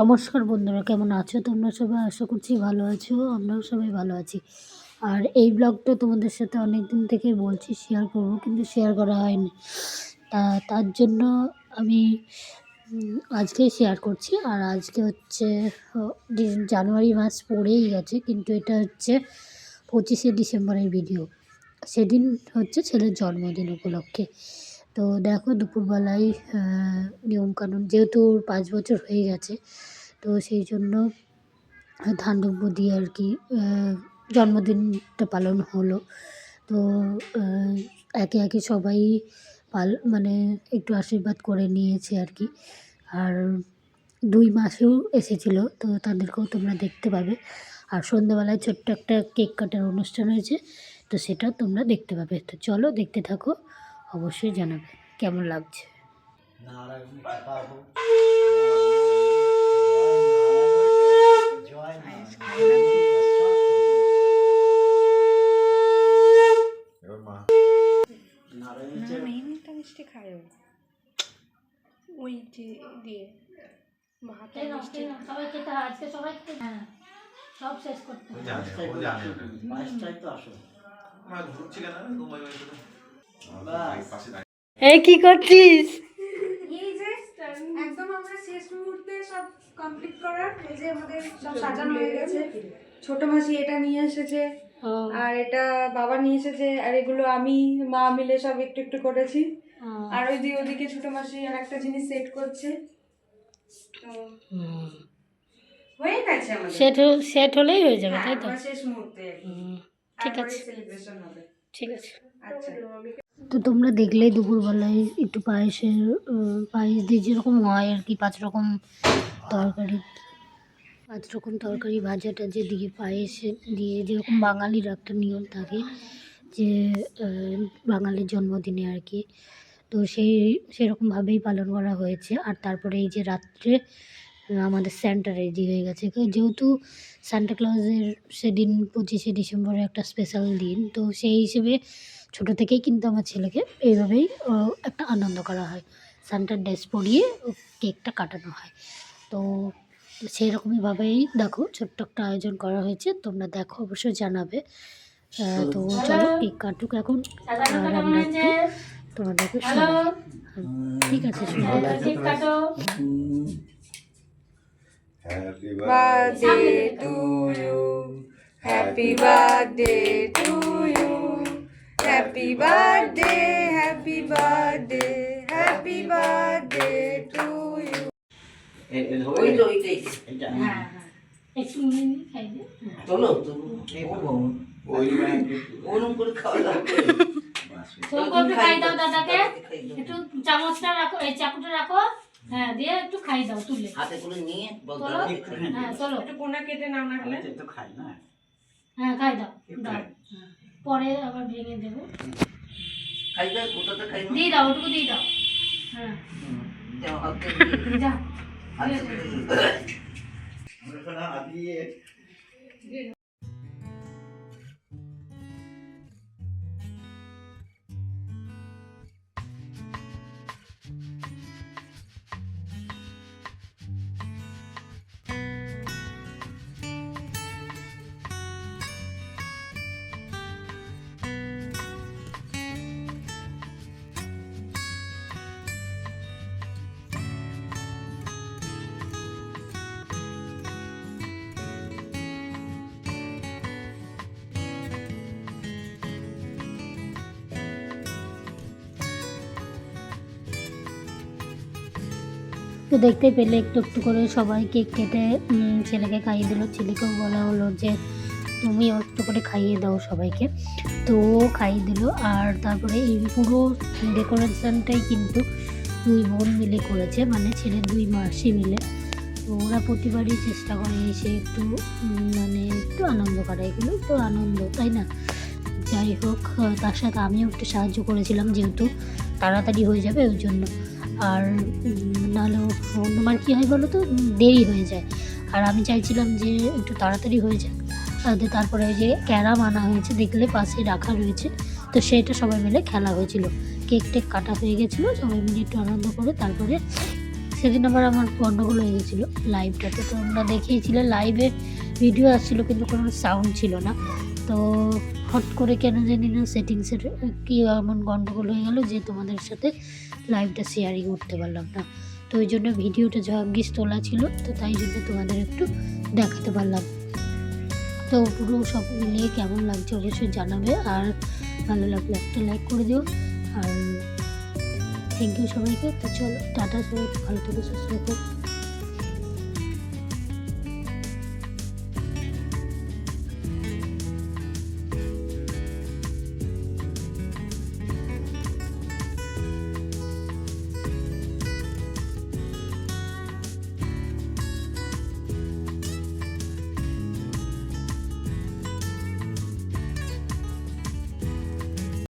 নমস্কার বন্ধুরা, কেমন আছো? তোমরা সবাই আশা করছি ভালো আছো, আমরাও সবাই ভালো আছি। আর এই ব্লগটা তোমাদের সাথে অনেক দিন থেকে বলছি শেয়ার করব, কিন্তু শেয়ার করা হয়নি। তা, তার জন্য আমি আজকে শেয়ার করছি। আর আজকে হচ্ছে জানুয়ারি মাস পড়েই গেছে, কিন্তু এটা হচ্ছে পঁচিশে ডিসেম্বরের ভিডিও সেদিন হচ্ছে ছেলের জন্মদিন উপলক্ষে। তো দেখো দুপুরবেলায় নিয়মকানুন যেহেতু ওর পাঁচ বছর হয়ে গেছে, তো সেই জন্য ধান দুব্ব দিয়ে আর কি জন্মদিনটা পালন হলো। তো একে একে সবাই পাল মানে একটু আশীর্বাদ করে নিয়েছে আর কি। আর দুই মাসেও এসেছিল, তো তাদেরকেও তোমরা দেখতে পাবে। আর সন্ধ্যাবেলায় ছোট্ট একটা কেক কাটার অনুষ্ঠান হয়েছে, তো সেটা তোমরা দেখতে পাবে। তো চলো দেখতে থাকো। অবশ্যই জানাবে। কেমন লাগছে? মিষ্টি খায় ও। ওই দিয়ে ভাতের মিষ্টি। সবাই খেতে আজকে সবাই খেতে হ্যাঁ। সব শেষ করতে ও জানে ও জানে। ওটা পাঁচটায় তো আসো আমার ঘুরছি কেন? ঘুমাই এই কি করছিস? এই যে একদম আমরা শেষ মুহূর্তে সব কমপ্লিট করার এই যে আমাদের সব সাজানো হয়ে গেছে। ছোট মাসি এটা নিয়ে এসেছে আর এটা বাবা নিয়ে এসেছে আর এগুলো আমি মা মিলে সব একটু একটু করেছি। আর ওই যে ওদিকে ছোট মাসি আর একটা জিনিস সেট করছে। তো হয়ে গেছে আমাদের। সেট সেট হলেই হয়ে যাবে হ্যাঁ, তাই তো? শেষ মুহূর্তে ঠিক আছে। সেলিব্রেশন হবে। ঠিক আছে। আচ্ছা। তো তোমরা দেখলেই দুপুরবেলায় একটু পায়েসের পায়েস দিয়ে যেরকম হয় আর কি, পাঁচ রকম তরকারি। পাঁচ রকম তরকারি ভাজা টাজা দিয়ে পায়েস দিয়ে যেরকম বাঙালির একটা নিয়ম থাকে যে বাঙালির জন্মদিনে আর কি। তো সেই, সেরকমভাবেই পালন করা হয়েছে। আর তারপরে এই যে রাত্রে আমাদের স্যান্টা রেডি হয়ে গেছে। যেহেতু সান্টা ক্লজের সেদিন পঁচিশে ডিসেম্বরে একটা স্পেশাল দিন, তো সেই হিসেবে ছোটো থেকেই কিন্তু আমার ছেলেকে এইভাবেই একটা আনন্দ করা হয়। সান্টার ড্রেস পরিয়ে ও কেকটা কাটানো হয়। তো সেই রকমইভাবেই দেখো ছোট্ট একটা আয়োজন করা হয়েছে। তোমরা দেখো অবশ্যই জানাবে। তো চলো কেক কাটুক এখন। আর আমরা একটু তোমাদেরকে শোনাই ঠিক আছে happy birthday to you. Happy birthday to you. Happy birthday, happy birthday, happy birthday to you. ওই তো ওইটাই এটা। তোলো তোলো ওই ওরম করে খাওয়া লাগবে একটু খাই দাও দাদাকে। একটু চামচটা রাখো এই চাকুটা রাখো। হ্যাঁ দিয়ে একটু খাই দাও তুলে। হাতে করে নিয়ে খাই হ্যাঁ চলো। একটু কোনা কেটে নাও না হলে। তো খাই না। হ্যাঁ খাই দাও। দাও। পরে আবার ভেঙে দেবো খাই দাও ওটাতে খাই দিয়ে দাও ওটুকু দিয়ে দাও হ্যাঁ যাও যা দিয়ে তো দেখতে পেলে একটু একটু করে সবাই কেক কেটে ছেলেকে খাইয়ে দিল। ছেলেকেও বলা হলো যে, তুমি একটু করে খাইয়ে দাও সবাইকে। তো খাইয়ে দিল আর তারপরে এই পুরো ডেকোরেশনটাই কিন্তু দুই বোন মিলে করেছে মানে ছেলের দুই মাসি মিলে। তো ওরা প্রতিবারই চেষ্টা করে এসে একটু মানে একটু আনন্দ করা। এগুলো তো আনন্দ, তাই না? যাই হোক, তার সাথে আমিও একটু সাহায্য করেছিলাম যেহেতু তাড়াতাড়ি হয়ে যাবে ওই জন্য। আর নাহলে অন্যবার কী হয় বলো তো দেরি হয়ে যায়। আর আমি চাইছিলাম যে একটু তাড়াতাড়ি হয়ে যাক। তারপরে ওই যে ক্যারাম আনা হয়েছে, দেখলে পাশে রাখা রয়েছে। তো সেটা সবাই মিলে খেলা হয়েছিল। কেক টেক কাটা হয়ে গেছিল, সবাই মিলে একটু আনন্দ করে তারপরে সেদিন আবার আমার গন্ডগোল হয়ে গেছিল লাইভটাতে তো আমরা দেখিয়েছিলে লাইভে ভিডিও আসছিল কিন্তু কোনো সাউন্ড ছিল না। তো হট করে কেন জানি না সেটিংসের কি এমন গন্ডগোল হয়ে গেল যে তোমাদের সাথে লাইভটা শেয়ারই করতে পারলাম না। তো ওই জন্য ভিডিওটা ঝাঙ্গিস তোলা ছিল, তো তাই জন্য তোমাদের একটু দেখাতে পারলাম। তো পুরো সব মিলিয়ে কেমন লাগছে অবশ্যই জানাবে, আর ভালো লাগলে একটা লাইক করে দিও। আর থ্যাংক ইউ সবাইকে, তো চলো, টাটা সবাই, ভালো থেকে, সুস্থ থেকো।